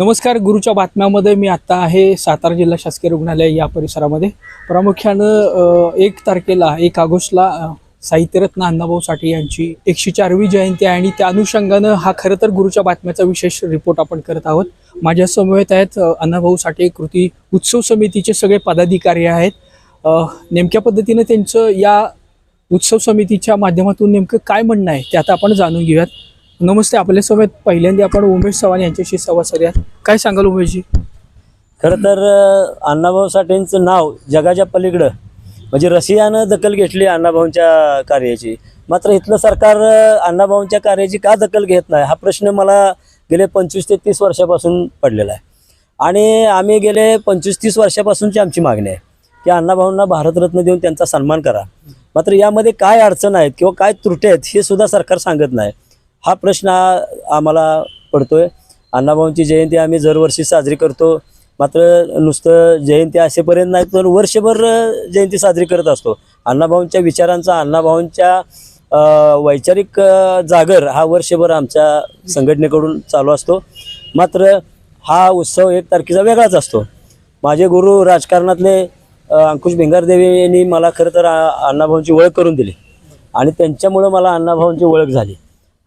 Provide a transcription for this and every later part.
नमस्कार गुरुच्या बातम्यामध्ये मी आत्ता आहे सातारा जिल्हा शासकीय रुग्णालय या परिसरामध्ये. प्रामुख्यानं एक तारखेला एक ऑगस्टला साहित्यरत्न अण्णाभाऊ साठे यांची एकशे चारवी जयंती आहे आणि त्या अनुषंगानं हा खरं तर गुरुच्या बातम्याचा विशेष रिपोर्ट आपण करत आहोत. माझ्या समवेत आहेत अण्णाभाऊ साठे कृती उत्सव समितीचे सगळे पदाधिकारी आहेत. नेमक्या पद्धतीनं त्यांचं या उत्सव समितीच्या माध्यमातून नेमकं काय म्हणणं आहे ते आता आपण जाणून घेऊयात. नमस्ते आपल्या समेत पहिल्यांदा आपण उमेश चव्हाण यांच्याशी संवाद साधूया काय सांगाल उमेशजी? खरं तर अण्णाभाऊ साठेंचं नाव जगाच्या पलीकडं म्हणजे रशियानं दखल घेतली अण्णाभाऊंच्या कार्याची. मात्र इथलं सरकार अण्णाभाऊंच्या कार्याची का दखल घेत नाही हा प्रश्न मला गेले पंचवीस ते तीस वर्षापासून पडलेला आहे. आणि आम्ही गेले पंचवीस तीस वर्षापासूनची आमची मागणी आहे की अण्णाभाऊंना भारतरत्न देऊन त्यांचा सन्मान करा. मात्र यामध्ये काय अडचण आहेत किंवा काय त्रुटी आहेत हे सुद्धा सरकार सांगत नाही. हा प्रश्न आम्हाला आम्हाला पडतोय. अण्णाभाऊंची जयंती आम्ही दरवर्षी साजरी करतो. मात्र नुसतं जयंती असेपर्यंत नाही तर वर्षभर जयंती साजरी करत असतो. अण्णाभाऊंच्या विचारांचा अण्णाभाऊंच्या वैचारिक जागर हा वर्षभर आमच्या संघटनेकडून चालू असतो. मात्र हा उत्सव एक तारखेचा वेगळाच असतो. माझे गुरु राजकारणातले अंकुश भिंगारदेवी यांनी मला खरं तर अण्णाभाऊंची ओळख करून दिली. आणि त्यांच्यामुळं मला अण्णाभाऊंची ओळख झाली.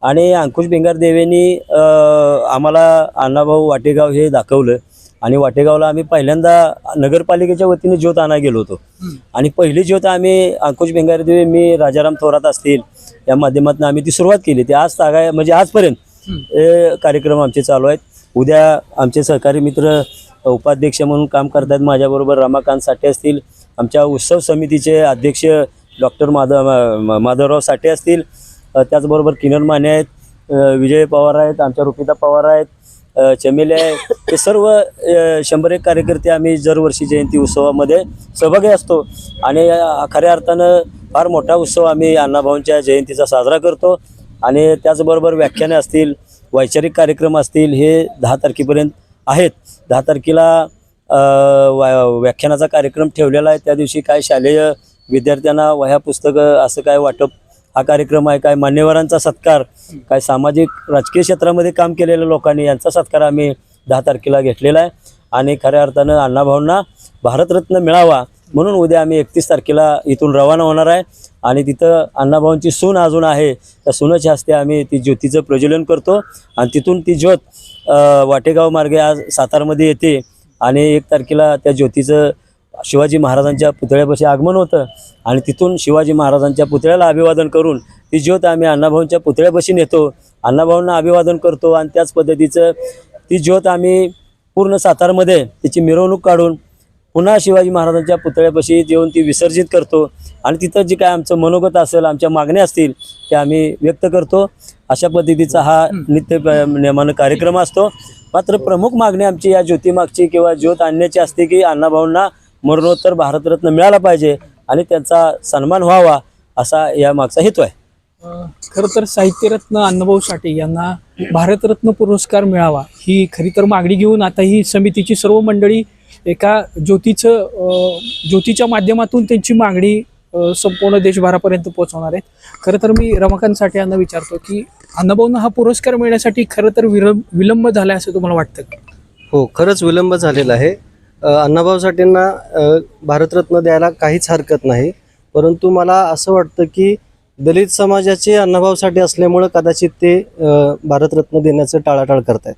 आणि अंकुश भिंगार देवेनी आम्हाला अण्णाभाऊ वाटेगाव हे दाखवलं. आणि वाटेगावला आम्ही पहिल्यांदा नगरपालिकेच्या वतीने ज्योत आणा गेलो होतो. आणि पहिली ज्योत आम्ही अंकुश भिंगार देवे मी राजाराम थोरात असतील या माध्यमातून आम्ही ती सुरुवात केली. ती आज तागाय म्हणजे आजपर्यंत हे कार्यक्रम आमचे चालू आहेत. उद्या आमचे सहकारी मित्र उपाध्यक्ष म्हणून काम करतात माझ्याबरोबर रमाकांत साठे असतील आमच्या उत्सव समितीचे अध्यक्ष डॉक्टर माधव माधवराव साठे असतील त्याचबरोबर किरण माने आहेत विजय पवार आहेत आमच्या रुपिता पवार आहेत चमेली चमेले आहेत हे सर्व शंभर एक कार्यकर्ते आम्ही दरवर्षी जयंती उत्सवामध्ये सहभागी असतो. आणि खऱ्या अर्थानं फार मोठा उत्सव आम्ही अण्णाभाऊंच्या जयंतीचा साजरा करतो. आणि त्याचबरोबर व्याख्याने असतील वैचारिक कार्यक्रम असतील हे दहा तारखेपर्यंत आहेत. दहा तारखेला व्याख्यानाचा कार्यक्रम ठेवलेला आहे. त्या दिवशी काय शालेय विद्यार्थ्यांना वह्या पुस्तकं असं काय वाटप हा कार्यक्रम आहे काय मान्यवरांचा सत्कार काय सामाजिक राजकीय क्षेत्रामध्ये काम केलेल्या लोकांनी यांचा सत्कार आम्ही दहा तारखेला घेतलेला आहे. आणि खऱ्या अर्थानं अण्णाभाऊंना भारतरत्न मिळावा म्हणून उद्या आम्ही एकतीस तारखेला इथून रवाना होणार आहे. आणि तिथं अण्णाभाऊंची सून अजून आहे त्या सुनाच्या हस्ते आम्ही ती ज्योतीचं प्रज्वलन करतो. आणि तिथून ती ज्योत वाटेगाव मार्गे आज सातारमध्ये येते. आणि एक तारखेला त्या ज्योतीचं शिवाजी महाराजांच्या पुतळ्यापाशी आगमन होतं आणि तिथून शिवाजी महाराजांच्या पुतळ्याला अभिवादन करून ती ज्योत आम्ही अण्णाभाऊंच्या पुतळ्यापाशी नेतो. अण्णाभाऊंना अभिवादन करतो आणि त्याच पद्धतीचं ती ज्योत आम्ही पूर्ण सातारमध्ये तिची मिरवणूक काढून पुन्हा शिवाजी महाराजांच्या पुतळ्यापाशी येऊन ती विसर्जित करतो. आणि तिथं जे काय आमचं मनोगत असेल आमच्या मागण्या असतील त्या आम्ही व्यक्त करतो. अशा पद्धतीचा हा नित्य नियमानं कार्यक्रम असतो. मात्र प्रमुख मागणी आमची या ज्योतीमागची किंवा ज्योत आणण्याची असते की अण्णाभाऊंना मरणोत्तर भारतरत्न मिळाला पाहिजे आणि त्यांचा सन्मान व्हावा असा या मागचा हेतू आहे. खरं तर साहित्यरत्न अण्णाभाऊ साठे यांना भारतरत्न पुरस्कार मिळावा ही खरी तर मागणी घेऊन आता ही समितीची सर्व मंडळी एका ज्योतीचं ज्योतीच्या माध्यमातून त्यांची मागणी संपूर्ण देशभरापर्यंत पोहोचवणार आहेत. खरं तर मी रमाकांत साठे यांना विचारतो की अण्णाभाऊंना हा पुरस्कार मिळण्यासाठी खरं तर विलंब विलंब झाला असं तुम्हाला वाटतं? हो खरंच विलंब झालेला आहे. अण्णाभाऊ साठेंना भारतरत्न द्यायला काहीच हरकत नाही. परंतु मला असं वाटतं की दलित समाजाचे अण्णाभाऊ साठे असल्यामुळं कदाचित ते भारतरत्न देण्याचं टाळाटाळ करतायत.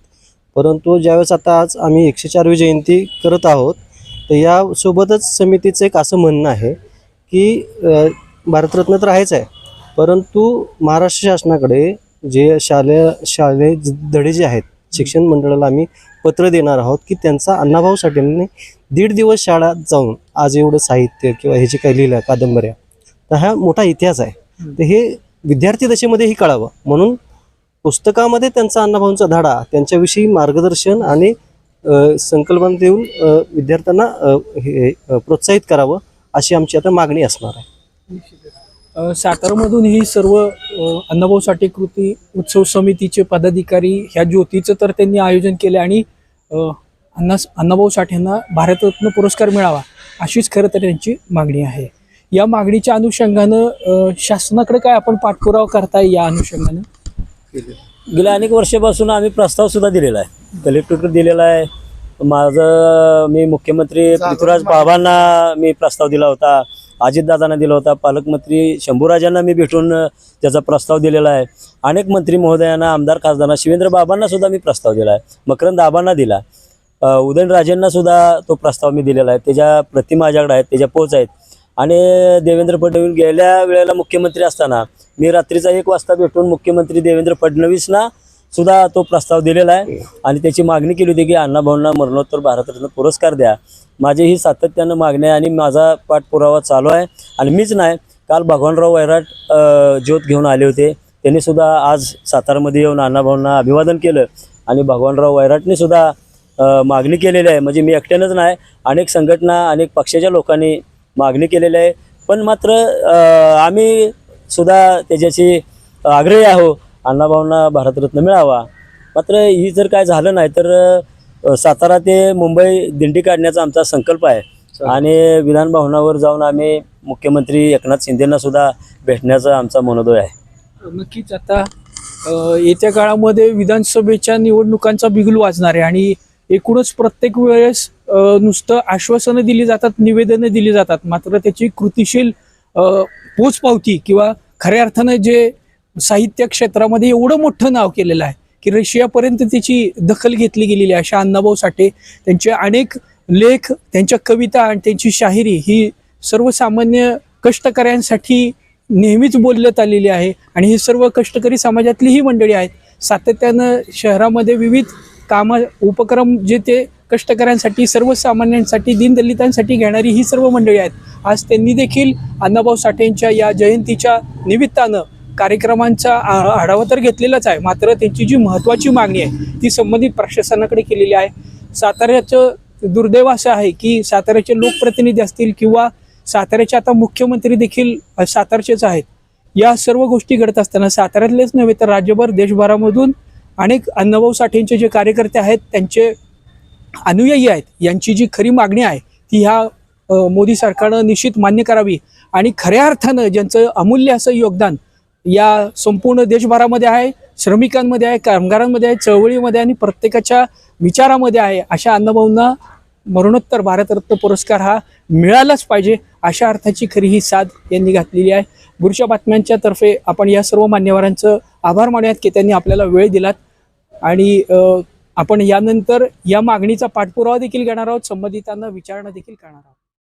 परंतु ज्यावेळेस आता आज आम्ही एकशे चारवी जयंती करत आहोत तर यासोबतच समितीचं एक असं म्हणणं आहे की भारतरत्न तर आहेच आहे परंतु महाराष्ट्र शासनाकडे जे शालेय शालेय धडे जे आहेत शिक्षण मंडळाला आम्ही पत्र देणार आहोत की त्यांचा अण्णाभाऊ साठेंनी दीड दिवस शाळा जाऊन आज एवढं साहित्य किंवा ह्याची काही लिहिलं कादंबऱ्या तर हा मोठा इतिहास आहे. तर हे विद्यार्थी दशेमध्येही कळावं. म्हणून पुस्तकामध्ये त्यांचा अण्णाभाऊंचा धाडा त्यांच्याविषयी मार्गदर्शन आणि संकल्पना देऊन विद्यार्थ्यांना हे प्रोत्साहित करावं अशी आमची आता मागणी असणार आहे. सातारामधून ही सर्व अण्णाभाऊ साठे कृती उत्सव समितीचे पदाधिकारी ह्या ज्योतीचं तर त्यांनी आयोजन केले आणि अण्णा अण्णाभाऊ साठेंना भारतरत्न पुरस्कार मिळावा अशीच खरं तर त्यांची मागणी आहे. या मागणीच्या अनुषंगानं शासनाकडे काय आपण पाठपुरावा करताय या अनुषंगानं? गेल्या अनेक वर्षापासून आम्ही प्रस्ताव सुद्धा दिलेला आहे. कलेक्टरकडे दिलेला आहे. माझं मी मुख्यमंत्री पृथ्वीराज बाबांना मी प्रस्ताव दिला होता. अजितदादांना दिला होता. पालकमंत्री शंभूराजांना मी भेटून त्याचा प्रस्ताव दिलेला आहे. अनेक मंत्री महोदयांना आमदार खासदारांना शिवेंद्र बाबांना सुद्धा मी प्रस्ताव दिला आहे. मकरंद आबांना दिला. उदयनराजेंना सुद्धा तो प्रस्ताव मी दिलेला आहे. त्याच्या प्रति माझ्याकडे आहेत त्याच्या पोच आहेत. आणि देवेंद्र फडणवीस गेल्या वेळेला मुख्यमंत्री असताना मी रात्रीचा एक वाजता भेटून मुख्यमंत्री देवेंद्र फडणवीसना सुद्धा तो प्रस्ताव दिलेला आहे. आणि त्याची मागणी केली होती की अण्णाभाऊंना मरणोत्तर भारतरत्न पुरस्कार द्या. माझी ही सातत्यानं मागणी आहे आणि माझा पाठपुरावा चालू आहे. आणि मीच नाही काल भगवानराव वैराट ज्योत घेऊन आले होते. त्यांनी सुद्धा आज सातारामध्ये येऊन अण्णाभाऊंना अभिवादन केलं. आणि भगवानराव वैराटने सुद्धा मागणी केलेली आहे. म्हणजे मी एकट्यानंच नाही अनेक संघटना अनेक पक्षाच्या लोकांनी मागणी केलेली आहे. पण मात्र आम्ही सुद्धा त्याच्याशी आग्रही आहो अण्णाभाऊंना भारतरत्न मिळावा. मात्र ही जर काय झालं नाही तर सातारा ते मुंबई दिंडी काढण्याचा आमचा संकल्प आहे. आणि विधान भवनावर जाऊन आम्ही मुख्यमंत्री एकनाथ शिंदेना सुद्धा भेटण्याचा आमचा मनोदय आहे. नक्कीच आता येत्या काळामध्ये विधानसभेच्या निवडणुकांचा बिगुल वाजणार आहे आणि एकूणच प्रत्येक वेळेस नुसतं आश्वासनं दिली जातात निवेदनं दिली जातात. मात्र त्याची कृतिशील पोचपावती किंवा खऱ्या अर्थानं जे साहित्य क्षेत्रामध्ये एवढं मोठं नाव केलेलं आहे की रशियापर्यंत त्याची दखल घेतली गेलेली आहे. अशा अण्णाभाऊ साठे त्यांचे अनेक लेख त्यांच्या कविता आणि त्यांची शाहिरी ही सर्वसामान्य कष्टकऱ्यांसाठी नेहमीच बोलण्यात आलेली आहे. आणि ही सर्व कष्टकरी समाजातली ही मंडळी आहेत. सातत्यानं शहरामध्ये विविध कामं उपक्रम जे ते कष्टकऱ्यांसाठी सर्वसामान्यांसाठी दीनदलितांसाठी घेणारी ही सर्व मंडळी आहेत. आज त्यांनी देखील अण्णाभाऊ साठेंच्या या जयंतीच्या निमित्तानं कार्यक्रमांचा आ- आढावा तर घेतलेलाच आहे. मात्र त्यांची जी महत्त्वाची मागणी आहे ती संबंधित प्रशासनाकडे केलेली आहे. साताऱ्याचं दुर्दैव असं आहे की साताऱ्याचे लोकप्रतिनिधी असतील किंवा साताऱ्याचे आता मुख्यमंत्री देखील सातारचेच आहेत. या सर्व गोष्टी घडत असताना साताऱ्यातलेच नव्हे तर राज्यभर देशभरामधून अनेक अण्णाभाऊ साठेंचे जे कार्यकर्ते आहेत त्यांचे अनुयायी आहेत. यांची जी खरी मागणी आहे ती ह्या मोदी सरकारनं निश्चित मान्य करावी. आणि खऱ्या अर्थानं ज्यांचं अमूल्य असं योगदान या संपूर्ण देशभरामध्ये आहे श्रमिकांमध्ये आहे कामगारांमध्ये आहे चळवळीमध्ये आणि प्रत्येकाच्या विचारामध्ये आहे अशा अण्णाभाऊंना मरणोत्तर भारतरत्न पुरस्कार हा मिळालाच पाहिजे अशा अर्थाची खरी ही साथ यांनी घातलेली आहे. गुरुच्या बातम्यांच्या तर्फे आपण या सर्व मान्यवरांचं आभार मानूयात की त्यांनी आपल्याला वेळ दिलात. आणि आपण यानंतर या मागणीचा पाठपुरावा देखील घेणार आहोत संबंधितांना विचारणा देखील करणार आहोत.